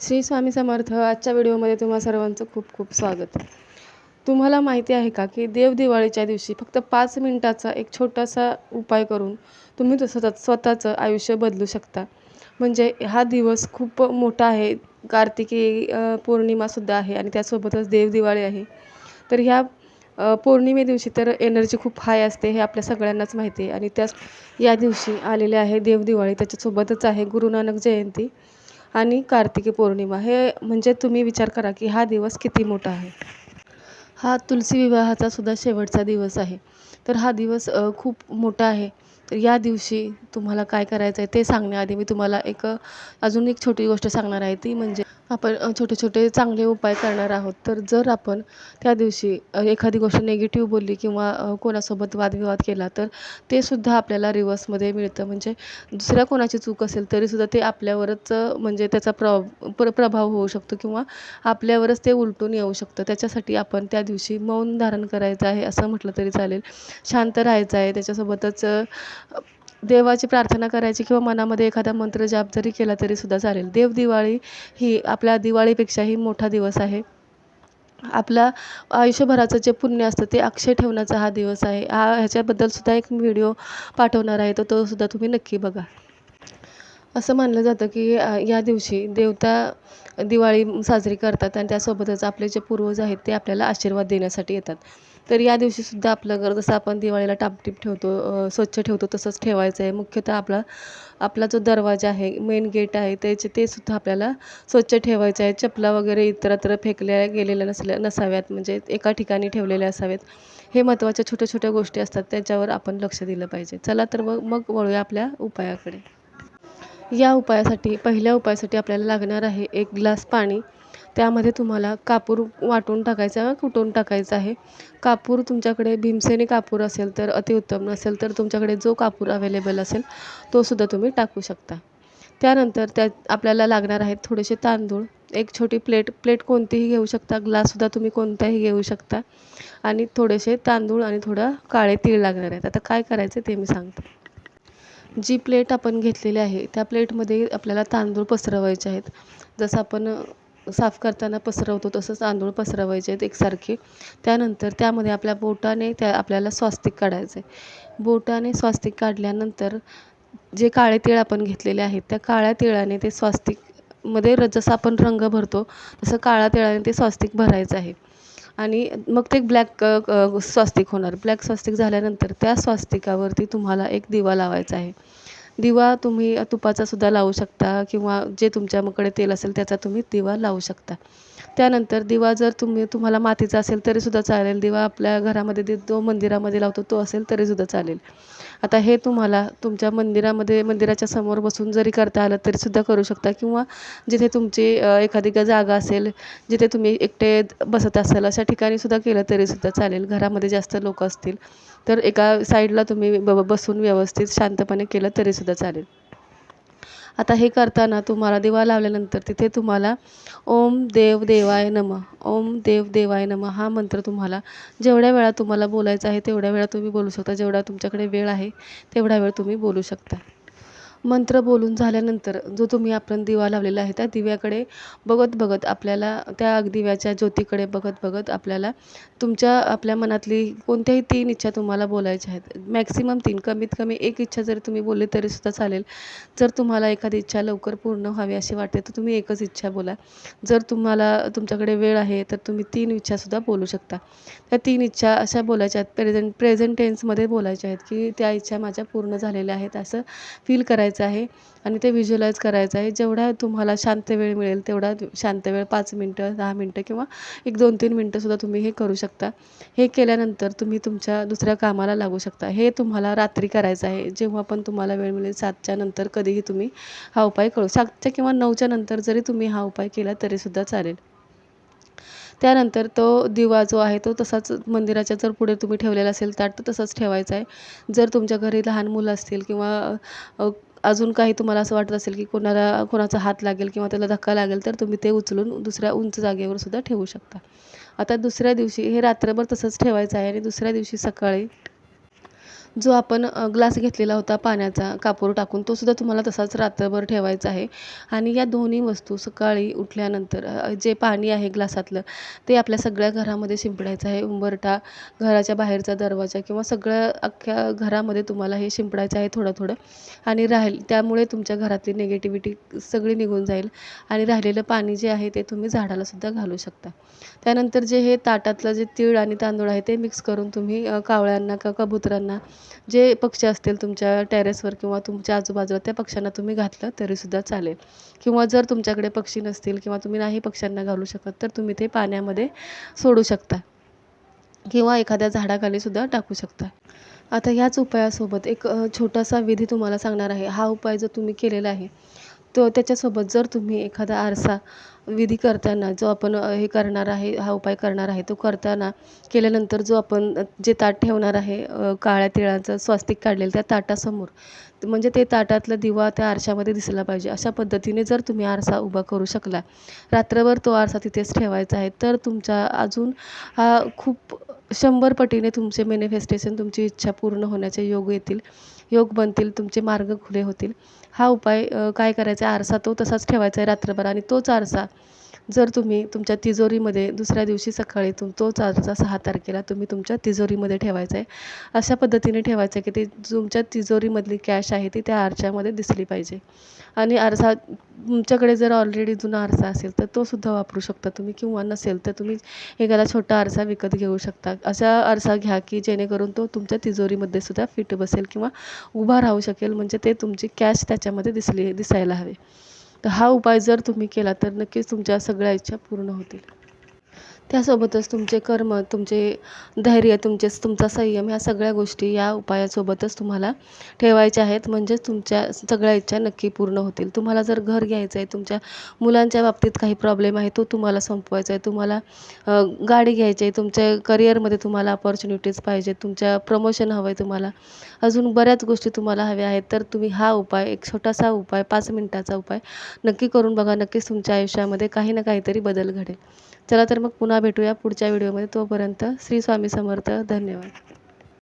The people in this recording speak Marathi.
श्री स्वामी समर्थ आजच्या व्हिडिओमध्ये तुम्हा सर्वांचं खूप खूप स्वागत. तुम्हाला माहिती आहे का की देव दिवाळीच्या दिवशी फक्त पाच मिनिटाचा एक छोटासा उपाय करून तुम्ही तसं स्वतः स्वतःचं आयुष्य बदलू शकता. म्हणजे हा दिवस खूप मोठा आहे. कार्तिकी पौर्णिमासुद्धा आहे आणि त्यासोबतच देव दिवाळी आहे. तर ह्या पौर्णिमे दिवशी तर एनर्जी खूप हाय असते हे आपल्या सगळ्यांनाच माहिती आहे. आणि त्याच या दिवशी आलेले आहे देव दिवाळी. त्याच्यासोबतच आहे गुरु नानक जयंती. आणि कार्तिकी पौर्णिमा. हे म्हणजे तुम्ही विचार करा की हा दिवस किती मोठा आहे? हा तुलसी विवाहाचा सुद्धा शेवटचा दिवस आहे. तर हा दिवस खूप मोठा आहे. तर या दिवशी तुम्हाला काय करायचं आहे ते सांगण्याआधी मी तुम्हाला एक अजून एक छोटी गोष्ट सांगणार आहे. ती म्हणजे आपण छोटे छोटे चांगले उपाय करणार आहोत. तर जर आपण त्या दिवशी एखादी गोष्ट निगेटिव्ह बोलली किंवा कोणासोबत वादविवाद केला तर ते सुद्धा आपल्याला रिवर्समध्ये मिळतं. म्हणजे दुसऱ्या कोणाची चूक असेल तरीसुद्धा ते आपल्यावरच म्हणजे त्याचा प्र प्र प्रभाव होऊ शकतो किंवा आपल्यावरच ते उलटून येऊ शकतं. त्याच्यासाठी आपण त्या दिवशी मौन धारण करायचं आहे असं म्हटलं तरी चालेल. शांत राहायचं आहे. त्याच्यासोबतच देवाची प्रार्थना करायची किंवा मनामध्ये एखादा मंत्र जाप जरी केला तरीसुद्धा चालेल. देव दिवाळी ही आपल्या दिवाळीपेक्षाही मोठा दिवस आहे. आपला आयुष्यभराचं जे पुण्य असतं ते अक्षय ठेवण्याचा हा दिवस आहे. हा ह्याच्याबद्दल सुद्धा एक व्हिडिओ पाठवणार आहे तर तो सुद्धा तुम्ही नक्की बघा. असं मानलं जातं की या दिवशी देवता दिवाळी साजरी करतात आणि त्यासोबतच आपले जे पूर्वज आहेत ते आपल्याला आशीर्वाद देण्यासाठी येतात. तर या दिवशीसुद्धा आपलं घर जसं आपण दिवाळीला टापटीप ठेवतो स्वच्छ ठेवतो तसंच ठेवायचं आहे मुख्यतः आपला आपला जो दरवाजा आहे मेन गेट आहे त्याचे ते सुद्धा आपल्याला स्वच्छ ठेवायचं आहे चपला वगैरे इतरत्र फेकल्या गेलेल्या नसल्या नसाव्यात. म्हणजे एका ठिकाणी ठेवलेल्या असाव्यात हे महत्त्वाच्या छोट्या छोट्या गोष्टी असतात त्याच्यावर आपण लक्ष दिलं पाहिजे. चला तर मग मग वळूया आपल्या उपायाकडे. या उपायासाठी पहिल्या उपायासाठी आपल्याला लागणार आहे एक ग्लास पाणी. त्यामध्ये तुम्हाला कापूर वाटून टाकायचा कुटून टाकायचा आहे. कापूर तुमच्याकडे भीमसेनी कापूर असेल तर अतिउत्तम नसेल तर तुमच्याकडे जो कापूर अवेलेबल असेल तोसुद्धा तुम्ही टाकू शकता. त्यानंतर त्यात आपल्याला लागणार आहेत थोडेसे तांदूळ. एक छोटी प्लेट प्लेट कोणतीही घेऊ शकता ग्लाससुद्धा तुम्ही कोणताही घेऊ शकता. आणि थोडेसे तांदूळ आणि थोडं काळे तीळ लागणार आहेत. आता काय करायचं ते मी सांगते. जी प्लेट आपण घेतलेली आहे त्या प्लेटमध्ये आपल्याला तांदूळ पसरवायचे आहेत. जसं आपण साफ करताना पसरवतो तसंच तांदूळ पसरवायचे आहेत एकसारखे. त्यानंतर त्यामध्ये आपल्या बोटाने त्या आपल्याला स्वास्तिक काढायचं आहे बोटाने स्वास्तिक काढल्यानंतर जे काळे तीळ आपण घेतलेले आहेत त्या काळ्या तिळाने ते स्वास्तिकमध्ये र जसं आपण रंग भरतो तसं काळ्या तिळाने ते स्वास्तिक भरायचं आहे. आणि मग ते ब्लॅक स्वास्तिक होणार. ब्लॅक स्वास्तिक झाल्यानंतर त्या स्वास्तिकावरती तुम्हाला एक दिवा लावायचा आहे. दिवा तुम्ही तुपाचा सुद्धा लावू शकता किंवा जे तुमच्याकडे तेल असेल त्याचा तुम्ही दिवा लावू शकता. त्यानंतर दिवा जर तुम्ही तुम्हाला मातीचा असेल तरीसुद्धा चालेल. दिवा आपल्या घरामध्ये दे तो मंदिरामध्ये लावतो तो असेल तरीसुद्धा चालेल. आता हे तुम्हाला तुमच्या मंदिरामध्ये मंदिराच्या समोर बसून जरी करता आलं तरीसुद्धा करू शकता किंवा जिथे तुमची एखादी ग जागा असेल जिथे तुम्ही एकटे बसत असाल अशा ठिकाणी सुद्धा केलं तरीसुद्धा चालेल. घरामध्ये जास्त लोक असतील. तर एका साईडला तुम्ही ब बसून व्यवस्थित शांतपणे केलं तरीसुद्धा चालेल. आता हे करताना तुम्हाला दिवा लावल्यानंतर तिथे तुम्हाला ओम देव देवाय नमः ओम देव देवाय नमः हा मंत्र तुम्हाला जेवढ्या वेळा तुम्हाला बोलायचा आहे तेवढ्या वेळा तुम्ही बोलू शकता जेवढा तुमच्याकडे वेळ आहे तेवढा वेळ तुम्ही बोलू शकता. मंत्र बोलून झाल्यानंतर जो तुम्ही आपण दिवा लावलेला आहे त्या दिव्याकडे बघत बघत आपल्याला त्या दिव्याच्या ज्योतीकडे बघत बघत आपल्याला तुमच्या आपल्या मनातली कोणत्याही तीन इच्छा तुम्हाला बोलायच्या आहेत. मॅक्सिमम तीन कमीत कमी एक इच्छा जरी तुम्ही बोलली तरीसुद्धा चालेल. जर तुम्हाला एखादी इच्छा लवकर पूर्ण व्हावी अशी वाटते तर तुम्ही एकच इच्छा बोला. जर तुम्हाला तुमच्याकडे वेळ आहे तर तुम्ही तीन इच्छासुद्धा बोलू शकता. त्या तीन इच्छा अशा बोलायच्या आहेत प्रेझेंट प्रेझेंट टेन्समध्ये बोलायच्या आहेत की त्या इच्छा माझ्या पूर्ण झालेल्या आहेत असं फील करायचं आहे आणि ते व्हिज्युअलाइज करायचं आहे. जेवढा तुम्हाला शांत वेळ मिळेल तेवढा शांत वेळ पाच मिनटं दहा मिनटं किंवा एक दोन तीन मिनटंसुद्धा तुम्ही हे करू शकता. हे केल्यानंतर तुम्ही तुमच्या दुसऱ्या कामाला लागू शकता. हे तुम्हाला रात्री करायचं आहे. जेव्हा पण तुम्हाला वेळ मिळेल सातच्या नंतर कधीही तुम्ही हा उपाय करू सातच्या किंवा नऊच्या नंतर जरी तुम्ही हा उपाय केला तरीसुद्धा चालेल. त्यानंतर तो दिवा जो आहे तो तसाच मंदिराच्या जर पुढे तुम्ही ठेवलेला असेल ताट तर तसंच ठेवायचा आहे. जर तुमच्या घरी लहान मुलं असतील किंवा अजून काही तुम्हाला असं वाटत असेल की कोणाला कोणाचा हात लागेल किंवा त्याला धक्का लागेल तर तुम्ही ते उचलून दुसऱ्या उंच जागेवर सुद्धा ठेवू शकता. आता दुसऱ्या दिवशी हे रात्रभर तसंच ठेवायचं आहे आणि दुसऱ्या दिवशी सकाळी जो आपण ग्लास घेतलेला होता पाण्याचा कापूर टाकून तो सुद्धा तुम्हाला तसाच रात्रभर ठेवायचा आहे. आणि या दोन्ही वस्तू सकाळी उठल्यानंतर जे पाणी आहे ग्लासातलं ते आपल्या सगळ्या घरामध्ये शिंपडायचं आहे. उंबरठा घराच्या बाहेरचा दरवाजा किंवा सगळ्या अख्ख्या घरामध्ये तुम्हाला हे शिंपडायचं आहे थोडं थोडं आणि राहील त्यामुळे तुमच्या घरातली निगेटिव्हिटी सगळी निघून जाईल. आणि राहिलेलं पाणी जे आहे ते तुम्ही झाडाला सुद्धा घालू शकता. त्यानंतर जे हे ताटातलं जे तीळ आणि तांदूळ आहे ते मिक्स करून तुम्ही कावळ्यांना का कबुतरांना जे पक्षी असतील तुमच्या टेरेसवर किंवा तुमच्या आजूबाजूला त्या पक्ष्यांना तुम्ही घातलं तरीसुद्धा चालेल. किंवा जर तुमच्याकडे पक्षी नसतील किंवा तुम्ही नाही पक्ष्यांना घालू शकत तर तुम्ही ते पाण्यामध्ये सोडू शकता. किंवा एखाद्या झाडाखाली सुद्धा टाकू शकता. आता ह्याच उपायासोबत एक छोटासा विधी तुम्हाला सांगणार आहे. हा उपाय जर तुम्ही केलेला आहे तो त्याच्यासोबत जर तुम्ही एखादा आरसा विधी करताना जो आपण हे करणार आहे हा उपाय करणार आहे तो करताना केल्यानंतर जो आपण जे ताट ठेवणार आहे काळ्या तिळाचं स्वास्तिक काढलेलं त्या ताटासमोर म्हणजे ते ताटातला दिवा त्या आरशामध्ये दिसला पाहिजे. अशा पद्धतीने जर तुम्ही आरसा उभा करू शकला रात्रभर तो आरसा तिथेच ठेवायचा आहे तर तुमचा अजून हा खूप शंभर पटीने तुमचे मॅनिफेस्टेशन तुमची इच्छा पूर्ण होण्याचे योग येतील. योग बनतील तुमचे मार्ग खुले होतील. हा उपाय काय करायचा? आहे आरसा तो तसाच ठेवायचा आहे रात्रभर आणि तोच आरसा जर तुम्ही तुमच्या तिजोरीमध्ये दुसऱ्या दिवशी सकाळी तुम तोच आरसा सहा तारखेला तुम्ही तुमच्या तिजोरीमध्ये ठेवायचा आहे. अशा पद्धतीने ठेवायचं आहे की ते तुमच्या तिजोरीमधली कॅश आहे ती त्या आरशामध्ये दिसली पाहिजे. आणि आरसा तुमच्याकडे जर ऑलरेडी जुना आरसा असेल तर तो सुद्धा वापरू शकता तुम्ही किंवा नसेल तर तुम्ही एखादा छोटा आरसा विकत घेऊ शकता. असा आरसा घ्या की जेणेकरून तो तुमच्या तिजोरीमध्ये सुद्धा फिट बसेल किंवा उभा राहू शकेल. म्हणजे ते तुमची कॅश त्याच्यामध्ये दिसली दिसायला हवी. तर हा उपाय जर तुम्ही केला तर नक्कीच तुमच्या सगळ्या इच्छा पूर्ण होतील. त्यासोबतच तुमचे कर्म तुमचे धैर्य तुमचे तुमचा संयम ह्या सगळ्या गोष्टी या उपायासोबतच तुम्हाला ठेवायच्या आहेत. म्हणजेच तुमच्या सगळ्या इच्छा नक्की पूर्ण होतील. तुम्हाला जर घर घ्यायचं आहे तुमच्या मुलांच्या बाबतीत काही प्रॉब्लेम आहे तो तुम्हाला संपवायचा आहे. तुम्हाला गाडी घ्यायची आहे तुमच्या करिअरमध्ये तुम्हाला अपॉर्च्युनिटीज पाहिजे तुमच्या प्रमोशन हवं आहे तुम्हाला. अजून बऱ्याच गोष्टी तुम्हाला हव्या आहेत तर तुम्ही हा उपाय एक छोटासा उपाय पाच मिनिटाचा उपाय नक्की करून बघा. नक्कीच तुमच्या आयुष्यामध्ये काही ना काहीतरी बदल घडेल. चला तर मग पुन्हा भेटूया पुढच्या व्हिडिओमध्ये. तोपर्यंत श्री स्वामी समर्थ. धन्यवाद.